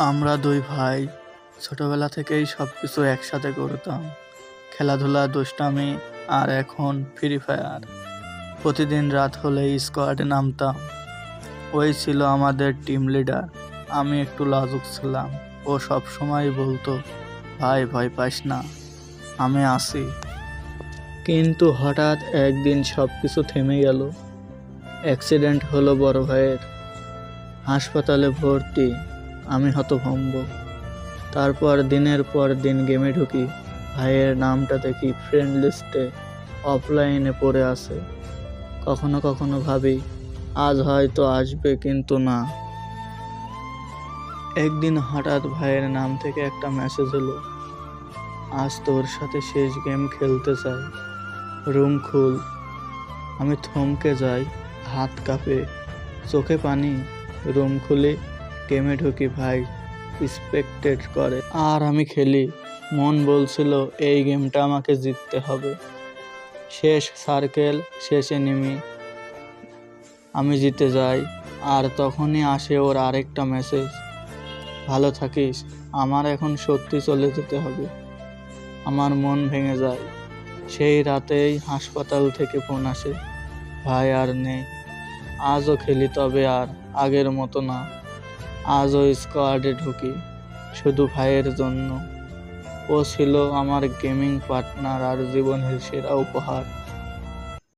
আমরা দুই ভাই ছোটবেলা থেকেই সব কিছু একসাথে করতাম। খেলাধুলা, দুষ্টামি আর এখন ফ্রি ফায়ার প্রতিদিন রাত হলেই স্কোয়াডে নামতাম। ওই ছিল আমাদের টিম লিডার আমি একটু লাজুক ছিলাম। ও সব সময় বলতো, ভাই, ভয় পাস না। আমি আসি। কিন্তু হঠাৎ একদিন সব কিছু থেমে গেল। অ্যাক্সিডেন্ট হলো বড় ভাইয়ের। হাসপাতালে ভর্তি। আমি হতভম্ব। তারপর দিনের পর দিন গেমে ঢুকি। ভাইয়ের নামটা দেখি ফ্রেন্ড লিস্টে অফলাইনে পড়ে আসে কখনো কখনো ভাবি, আজ হয়তো আসবে কিন্তু না। একদিন হঠাৎ ভাইয়ের নাম থেকে একটা মেসেজ এলো। আজ তোর সাথে শেষ গেম খেলতে চাই। রুম খুল। আমি থমকে যাই, হাত কাঁপে। চোখে পানি। রুম খুলে। গেমে ঢুকি ভাই স্পেক্টেড করে। আর আমি খেলি। মন বলছিল, এই গেমটা আমাকে জিততে হবে। শেষ সার্কেল শেষ এনিমি আমি জিতে যাই। আর তখনই আসে ওর আরেকটা মেসেজ ভালো থাকিস, আমার এখন সত্যি চলে যেতে হবে। আমার মন ভেঙে যায়। সেই রাতেই হাসপাতাল থেকে ফোন আসে। ভাই আর নেই। আজও খেলি তবে আর, আগের মতো না। আজও স্কোয়াডে ঢুকি, শুধু ভাইয়ের জন্য। ও ছিল আমার গেমিং পার্টনার আর জীবনের সেরা উপহার।